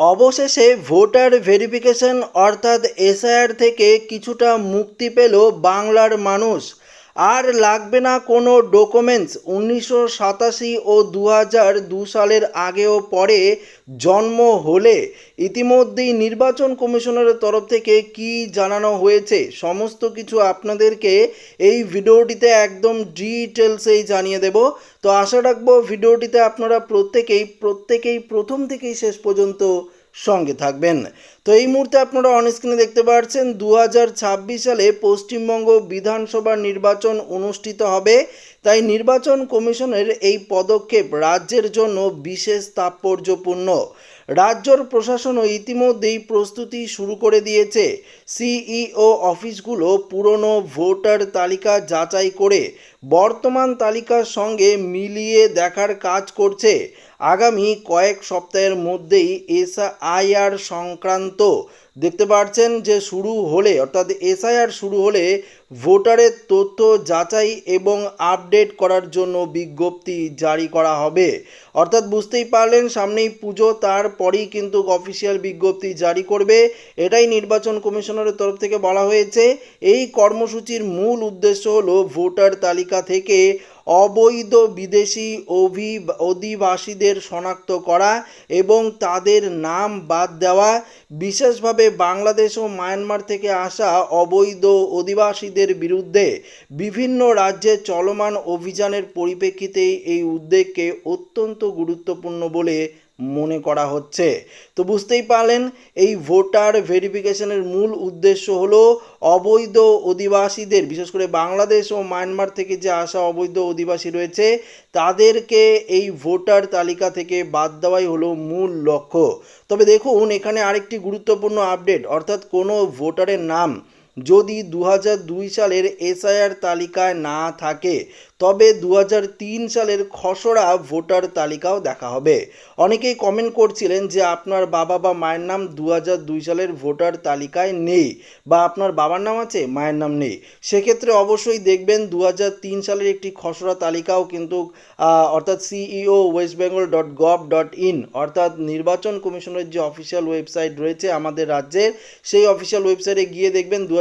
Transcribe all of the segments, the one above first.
অবশেষে voter verification অর্থাৎ SIR থেকে কিছুটা মুক্তি পেল বাংলার মানুষ। আর লাগবে না কোনো ডকুমেন্টস উনিশশো সাতাশি ও দু হাজার দু সালের আগে ও পরে জন্ম হলে ইতিমধ্যেই নির্বাচন কমিশনের তরফ থেকে কি জানানো হয়েছে, সমস্ত কিছু আপনাদেরকে এই ভিডিওটিতে একদম ডিটেলসেই জানিয়ে দেব। তো আশা রাখব ভিডিওটিতে আপনারা প্রত্যেকেই প্রত্যেকেই প্রথম থেকেই শেষ পর্যন্ত সঙ্গে থাকবেন। তো এই মুহূর্তে আপনারা অনস্ক্রিনে দেখতে পাচ্ছেন দু হাজার ছাব্বিশ সালে পশ্চিমবঙ্গ বিধানসভা নির্বাচন অনুষ্ঠিত হবে। তাই নির্বাচন কমিশনের এই পদক্ষেপ রাজ্যের জন্য বিশেষ তাৎপর্যপূর্ণ। রাজ্যর প্রশাসনও ইতিমধ্যেই প্রস্তুতি শুরু করে দিয়েছে। সিইও অফিসগুলো পুরনো ভোটার তালিকা যাচাই করে বর্তমান তালিকার সঙ্গে মিলিয়ে দেখার কাজ করছে। আগামী কয়েক সপ্তাহের মধ্যেই এসআইআর সংক্রান্ত দেখতে পাচ্ছেন যে শুরু হলে, অর্থাৎ এসআইআর শুরু হলে ভোটারের তথ্য যাচাই এবং আপডেট করার জন্য বিজ্ঞপ্তি জারি করা হবে। অর্থাৎ বুঝতেই পারলেন, সামনেই পুজো, তারপরেই কিন্তু অফিসিয়াল বিজ্ঞপ্তি জারি করবে। এটাই নির্বাচন কমিশনারের তরফ থেকে বলা হয়েছে। এই কর্মসূচির মূল উদ্দেশ্য হলো ভোটার তালিকা থেকে অবৈধ বিদেশি অভি, অধিবাসীদের শনাক্ত করা এবং তাদের নাম বাদ দেওয়া, বিশেষভাবে বাংলাদেশ ও মায়ানমার থেকে আসা অবৈধ অধিবাসীদের বিরুদ্ধে বিভিন্ন রাজ্যে চলমান অভিযানের পরিপ্রেক্ষিতে এই উদ্যোগকে অত্যন্ত গুরুত্বপূর্ণ বলে মনে করা হচ্ছে। তো বুঝতেই পারলেন, এই ভোটার ভেরিফিকেশনের মূল উদ্দেশ্য হলো অবৈধ অধিবাসীদের, বিশেষ করে বাংলাদেশ ও মায়ানমার থেকে যে আসা অবৈধ অধিবাসী রয়েছে, তাদেরকে এই ভোটার তালিকা থেকে বাদ দেওয়াই হলো মূল লক্ষ্য। তবে দেখুন, এখানে আরেকটি গুরুত্বপূর্ণ আপডেট, অর্থাৎ কোনো ভোটারের নাম যদি দু সালের এসআইআর তালিকায় না থাকে, তবে দু হাজার তিন সালের খসড়া ভোটার তালিকাও দেখা হবে। অনেকেই কমেন্ট করছিলেন যে আপনার বাবা বা মায়ের নাম দু সালের ভোটার তালিকায় নেই বা আপনার বাবার নাম আছে, মায়ের নাম নেই। সেক্ষেত্রে অবশ্যই দেখবেন দু হাজার তিন সালের একটি খসড়া তালিকাও কিন্তু অর্থাৎ CEO West Bengal dot gov dot in অর্থাৎ নির্বাচন কমিশনের যে অফিসিয়াল ওয়েবসাইট রয়েছে আমাদের রাজ্যের, সেই অফিসিয়াল ওয়েবসাইটে গিয়ে দেখবেন দু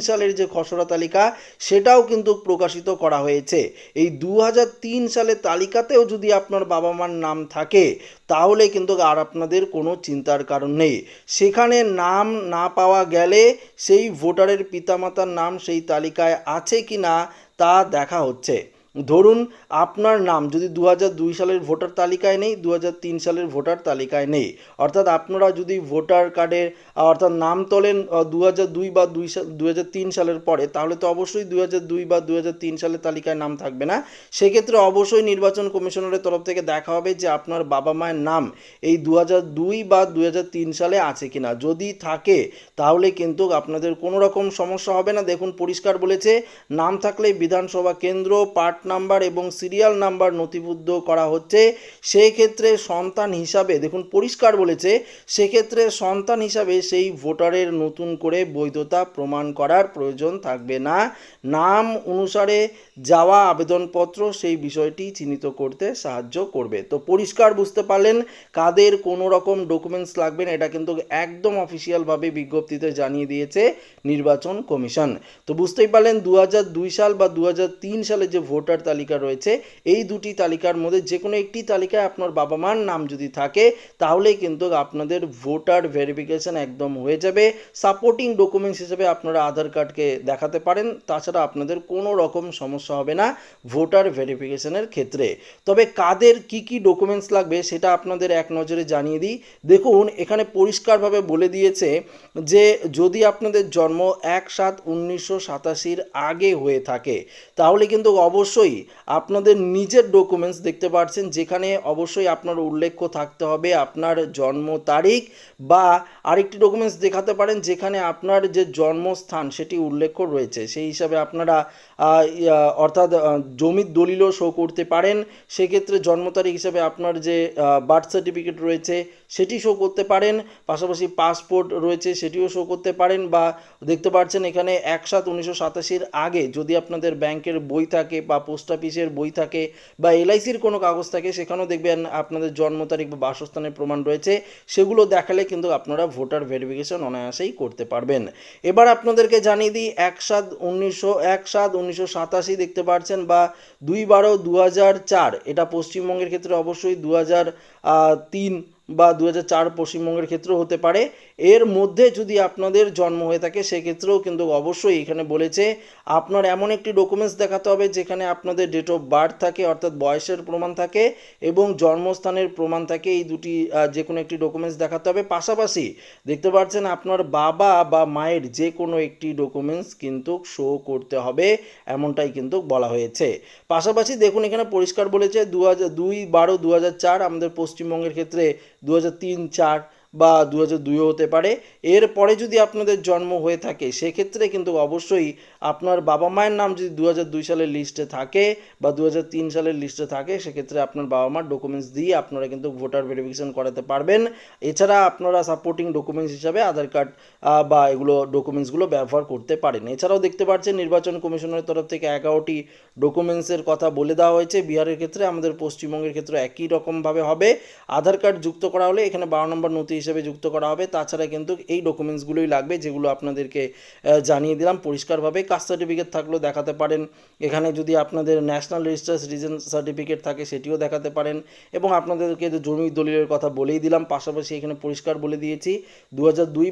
সালের যে খসড়া তালিকা, সেটাও কিন্তু প্রকাশিত করা হয়েছে। এই দু হাজার তিন সালের তালিকাতেও যদি আপনার বাবা মার নাম থাকে, তাহলে কিন্তু আর আপনাদের কোনো চিন্তার কারণ নেই। সেখানে নাম না পাওয়া গেলে সেই ভোটারের পিতামাতার নাম সেই তালিকায় আছে কি না তা দেখা হচ্ছে। ধরুন আপনার নাম যদি দু দুই সালের ভোটার তালিকায় নেই দু তিন সালের ভোটার তালিকায় নেই। অর্থাৎ আপনারা যদি ভোটার কার্ডের অর্থাৎ নাম তোলেন দু দুই বা দুই দু তিন সালের পরে, তাহলে তো অবশ্যই দু দুই বা দু তিন সালের তালিকায় নাম থাকবে না। সেক্ষেত্রে অবশ্যই নির্বাচন কমিশনারের তরফ থেকে দেখা হবে যে আপনার বাবা মায়ের নাম এই দু দুই বা দু তিন সালে আছে কিনা। যদি থাকে, তাহলে কিন্তু আপনাদের কোনো রকম সমস্যা হবে না। দেখুন, পরিষ্কার বলেছে, নাম থাকলে বিধানসভা কেন্দ্র, পার্ট নাম্বার এবং সিরিয়াল নাম্বার নথিবদ্ধ করা হচ্ছে। সেই ক্ষেত্রে সন্তান হিসাবে, দেখুন পরিষ্কার বলেছে, সেক্ষেত্রে সন্তান হিসাবে সেই ভোটারের নতুন করে বৈধতা প্রমাণ করার প্রয়োজন থাকবে না। নাম অনুসারে যাওয়া আবেদনপত্র সেই বিষয়টি চিহ্নিত করতে সাহায্য করবে। তো পরিষ্কার বুঝতে পারলেন কাদের কোনো রকম ডকুমেন্টস লাগবে এটা কিন্তু একদম অফিসিয়ালভাবে বিজ্ঞপ্তিতে জানিয়ে দিয়েছে নির্বাচন কমিশন। তো বুঝতেই পারলেন দু সাল বা দু হাজার তিন সালে যে ভোটার তালিকা রয়েছে। এই দুটি তালিকার মধ্যে যে কোনো একটি তালিকায় আপনার বাবা মার নাম যদি থাকে, তাহলেই কিন্তু আপনাদের ভোটার ভেরিফিকেশন একদম হয়ে যাবে। সাপোর্টিং ডকুমেন্টস হিসেবে আপনারা আধার কার্ডকে দেখাতে পারেন। তাছাড়া আপনাদের কোনো রকম সমস্যা হবে না ভোটার ভেরিফিকেশনের ক্ষেত্রে। তবে কাদের কি কি ডকুমেন্টস লাগবে সেটা আপনাদের এক নজরে জানিয়ে দিই। দেখুন, এখানে পরিষ্কারভাবে বলে দিয়েছে যে যদি আপনাদের জন্ম এক সাত উনিশশো সাতাশির আগে হয়ে থাকে, তাহলে কিন্তু অবশ্যই আপনাদের নিজের ডকুমেন্টস দেখতে পাচ্ছেন যেখানে অবশ্যই আপনার উল্লেখ্য থাকতে হবে আপনার জন্ম তারিখ বা আরেকটি ডকুমেন্টস দেখাতে পারেন, যেখানে আপনার যে জন্মস্থান সেটি উল্লেখ রয়েছে। সেই হিসাবে আপনারা অর্থাৎ জমির দলিলও শো করতে পারেন। সেক্ষেত্রে জন্ম তারিখ হিসাবে আপনার যে বার্থ সার্টিফিকেট রয়েছে সেটি শো করতে পারেন। পাশাপাশি পাসপোর্ট রয়েছে সেটিও শো করতে পারেন বা দেখতে পাচ্ছেন এখানে এক সাত উনিশশো সাতাশির আগে যদি আপনাদের ব্যাংকের বই থাকে বা পোস্ট অফিসের বই থাকে বা এলআইসির কোনো কাগজ থাকে, সেখানেও দেখবেন আপনাদের জন্ম তারিখ বা বাসস্থানের প্রমাণ রয়েছে। সেগুলো দেখালে কিন্তু আপনারা ভোটার ভেরিফিকেশন অনায়াসেই করতে পারবেন। এবার আপনাদেরকে জানিয়ে দিই, এক সাত উনিশশো, এক সাত উনিশশো সাতাশি দেখতে পাচ্ছেন বা দুই বারো দু হাজার চার। এটা পশ্চিমবঙ্গের ক্ষেত্রে অবশ্যই দু হাজার তিন বা দু হাজার চার পশ্চিমবঙ্গের ক্ষেত্রেও হতে পারে। এর মধ্যে যদি আপনাদের জন্ম হয়ে থাকে, সেক্ষেত্রেও কিন্তু অবশ্যই এখানে বলেছে, আপনার এমন একটি ডকুমেন্টস দেখাতে হবে যেখানে আপনাদের ডেট অফ বার্থ থাকে, অর্থাৎ বয়সের প্রমাণ থাকে এবং জন্মস্থানের প্রমাণ থাকে। এই দুটি যে কোনো একটি ডকুমেন্টস দেখাতে হবে। পাশাপাশি দেখতে পাচ্ছেন আপনার বাবা বা মায়ের যে কোনো একটি ডকুমেন্টস কিন্তু শো করতে হবে, এমনটাই কিন্তু বলা হয়েছে। পাশাপাশি দেখুন, এখানে পরিষ্কার বলেছে দু হাজার দুই বারো দু হাজার চার আমাদের পশ্চিমবঙ্গের ক্ষেত্রে দু হাজার তিন চার বা দু হাজার দুইও হতে পারে। এরপরে যদি আপনাদের জন্ম হয়ে থাকে, সেক্ষেত্রে কিন্তু অবশ্যই আপনার বাবা মায়ের নাম যদি দু হাজার দুই সালের লিস্টে থাকে বা দু হাজার তিন সালের লিস্টে থাকে, সেক্ষেত্রে আপনার বাবা মার ডকুমেন্টস দিয়ে আপনারা কিন্তু ভোটার ভেরিফিকেশন করাতে পারবেন। এছাড়া আপনারা সাপোর্টিং ডকুমেন্টস হিসাবে আধার কার্ড বা এগুলো ডকুমেন্টসগুলো ব্যবহার করতে পারেন। এছাড়াও দেখতে পাচ্ছেন, নির্বাচন কমিশনের তরফ থেকে এগারোটি ডকুমেন্টসের কথা বলে দেওয়া হয়েছে। বিহারের ক্ষেত্রে আমাদের পশ্চিমবঙ্গের ক্ষেত্রে একই রকমভাবে হবে। আধার কার্ড যুক্ত করা হলে এখানে বারো নম্বর নথি হিসেবে যুক্ত করা হবে। তাছাড়া কিন্তু এই ডকুমেন্টসগুলোই লাগবে যেগুলো আপনাদেরকে জানিয়ে দিলাম। পরিষ্কারভাবে কাস্ট সার্টিফিকেট থাকলেও দেখাতে পারেন। এখানে যদি আপনাদের ন্যাশনাল রেজিস্টার সিটিজেন সার্টিফিকেট থাকে সেটিও দেখাতে পারেন। এবং আপনাদেরকে জমি দলিলের কথা বলেই দিলাম, পাশাপাশি এখানে পরিষ্কার বলে দিয়েছি দু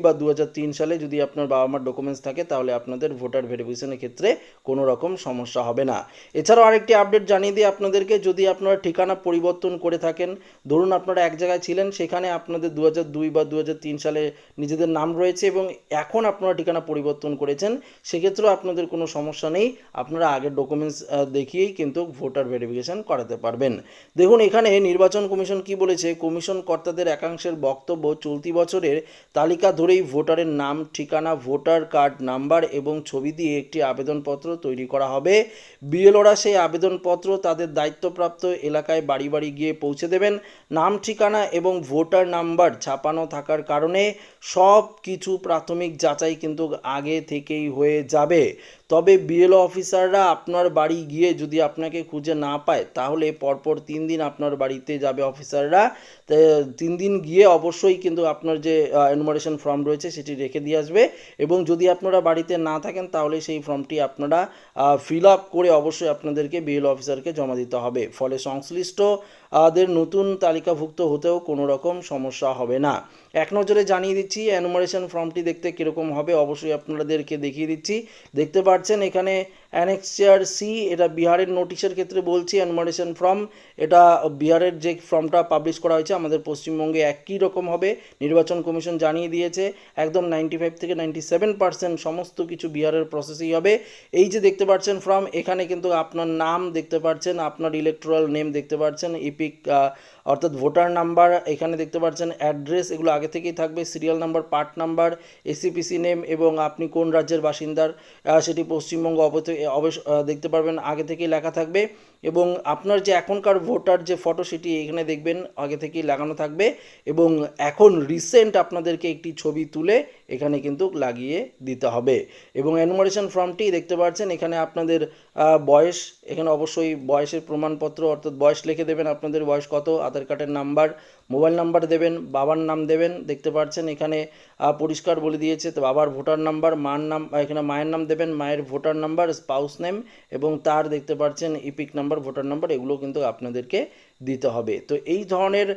বা দু হাজার তিন সালে যদি আপনার বাবা মার ডকুমেন্টস থাকে, তাহলে আপনাদের ভোটার ভেরিফিকেশনের ক্ষেত্রে কোনো রকম সমস্যা হবে না। এছাড়াও আরেকটি আপডেট জানিয়ে দিই আপনাদেরকে। যদি আপনারা ঠিকানা পরিবর্তন করে থাকেন, ধরুন আপনারা এক জায়গায় ছিলেন, সেখানে আপনাদের দু দুই বা দু হাজার তিন সালে নিজেদের নাম রয়েছে এবং এখন আপনারা ঠিকানা পরিবর্তন করেছেন, সেক্ষেত্রেও আপনাদের কোনো সমস্যা নেই। আপনারা আগের ডকুমেন্টস দেখিয়েই কিন্তু ভোটার ভেরিফিকেশন করাতে পারবেন। দেখুন, এখানে নির্বাচন কমিশন কি বলেছে? কমিশন কর্তাদের একাংশের বক্তব্য, চলতি বছরের তালিকা ধরেই ভোটারের নাম, ঠিকানা, ভোটার কার্ড নাম্বার এবং ছবি দিয়ে একটি আবেদনপত্র তৈরি করা হবে। বিএলওরা সেই আবেদনপত্র তাদের দায়িত্বপ্রাপ্ত এলাকায় বাড়ি বাড়ি গিয়ে পৌঁছে দেবেন। নাম, ঠিকানা এবং ভোটার নাম্বার ছাপানো থাকার কারণে সব কিছু প্রাথমিক যাচাই কিন্তু আগে থেকেই হয়ে যাবে। তবে বিএলও অফিসাররা আপনার বাড়ি গিয়ে যদি আপনাকে খুঁজে না পায় তাহলে পরপর তিন দিন আপনার বাড়িতে যাবে অফিসাররা তিন দিন গিয়ে অবশ্যই কিন্তু আপনার যে এনুমারেশন ফর্ম রয়েছে সেটি রেখে দিয়ে আসবে এবং যদি আপনারা বাড়িতে না থাকেন তাহলে সেই ফর্মটি আপনারা ফিল আপ করে অবশ্যই আপনাদেরকে বিএল অফিসারকে জমা দিতে হবে। ফলে সংশ্লিষ্ট আহ, দের নতুন তালিকাভুক্ত হতেও কোনো রকম সমস্যা হবে না। এক নজরে জানিয়ে দিচ্ছি অ্যানুমারেশন ফর্মটি দেখতে কীরকম হবে অবশ্যই আপনাদেরকে দেখিয়ে দিচ্ছি। দেখতে পাচ্ছেন এখানে অ্যানেক্সিয়ার সি এটা বিহারের নোটিশের ক্ষেত্রে বলছি অ্যানুমারেশন ফর্ম এটা বিহারের যে ফর্মটা পাবলিশ করা হয়েছে, আমাদের পশ্চিমবঙ্গে একই রকম হবে, নির্বাচন কমিশন জানিয়ে দিয়েছে, একদম নাইনটি ফাইভ থেকে নাইনটি সেভেন পার্সেন্ট সমস্ত কিছু বিহারের প্রসেসই হবে। এই যে দেখতে পাচ্ছেন ফর্ম এখানে কিন্তু আপনার নাম দেখতে পাচ্ছেন, আপনার ইলেকট্রাল নেম দেখতে পাচ্ছেন ইপিক অর্থাৎ ভোটার নাম্বার এখানে দেখতে পাচ্ছেন অ্যাড্রেস এগুলো আগে থেকেই থাকবে serial number part number AC PC name এবং আপনি কোন রাজ্যের বাসিন্দার সেটি পশ্চিমবঙ্গ অবশ্য দেখতে পারবেন। আগে থেকেই লেখা থাকবে এবং আপনার যে এখনকার ভোটার যে ফটো সেটি এখানে দেখবেন, আগে থেকেই লাগানো থাকবে এবং এখন রিসেন্ট আপনাদেরকে একটি ছবি তুলে এখানে কিন্তু লাগিয়ে দিতে হবে। এবং অ্যানুমারেশন ফর্মটি দেখতে পাচ্ছেন, এখানে আপনাদের বয়স, এখানে অবশ্যই বয়সের প্রমাণপত্র, অর্থাৎ বয়স লিখে দেবেন আপনাদের বয়স কত, আধার কার্ডের নাম্বার, মোবাইল নাম্বার দেবেন, বাবার নাম দেবেন, দেখতে পাচ্ছেন এখানে পরিষ্কার বলে দিয়েছে, তো বাবার ভোটার নাম্বার, মার নাম, এখানে মায়ের নাম দেবেন, মায়ের ভোটার নাম্বার স্পাউস নেম এবং তার দেখতে পাচ্ছেন ইপিক নাম্বার ভোটার নাম্বার এগুলো কিন্তু আপনাদেরকে দিতে হবে। তো এই ধরনের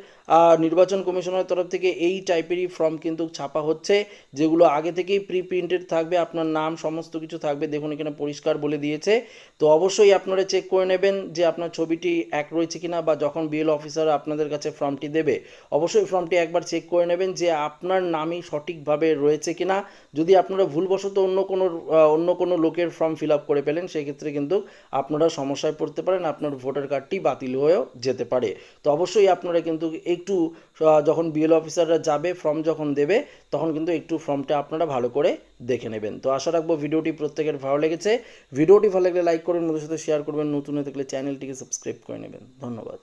নির্বাচন কমিশনের তরফ থেকে এই টাইপেরই ফর্ম কিন্তু ছাপা হচ্ছে, যেগুলো আগে থেকেই প্রি প্রিন্টেড থাকবে, আপনার নাম সমস্ত কিছু থাকবে, দেখুন এখানে পরিষ্কার বলে দিয়েছে। তো অবশ্যই আপনারা চেক করে নেবেন যে আপনার ছবিটি এক রয়েছে কিনা বা যখন বিএল অফিসার আপনাদের কাছে ফর্মটি দেবে, অবশ্যই ফর্মটি একবার চেক করে নেবেন যে আপনার নামই সঠিকভাবে রয়েছে কিনা। যদি আপনারা ভুলবশত অন্য কোনো অন্য কোনো লোকের ফর্ম ফিল আপ করে পেলেন, সেক্ষেত্রে কিন্তু আপনারা সমস্যায় পড়তে পারেন, আপনার ভোটার কার্ডটি বাতিল হয়েও যেতে পারে। তো অবশ্যই আপনারা কিন্তু একটু যখন বিএল অফিসাররা যাবে ফর্ম যখন দেবে, তখন কিন্তু একটু ফর্মটা আপনারা ভালো করে দেখে নেবেন। তো আশা রাখব ভিডিওটি প্রত্যেকের ভালো লেগেছে। ভিডিওটি ভালো লাগলে লাইক করবেন ওদের সাথে শেয়ার করবেন। নতুন হয়ে থাকলে চ্যানেলটিকে সাবস্ক্রাইব করে নেবেন। ধন্যবাদ।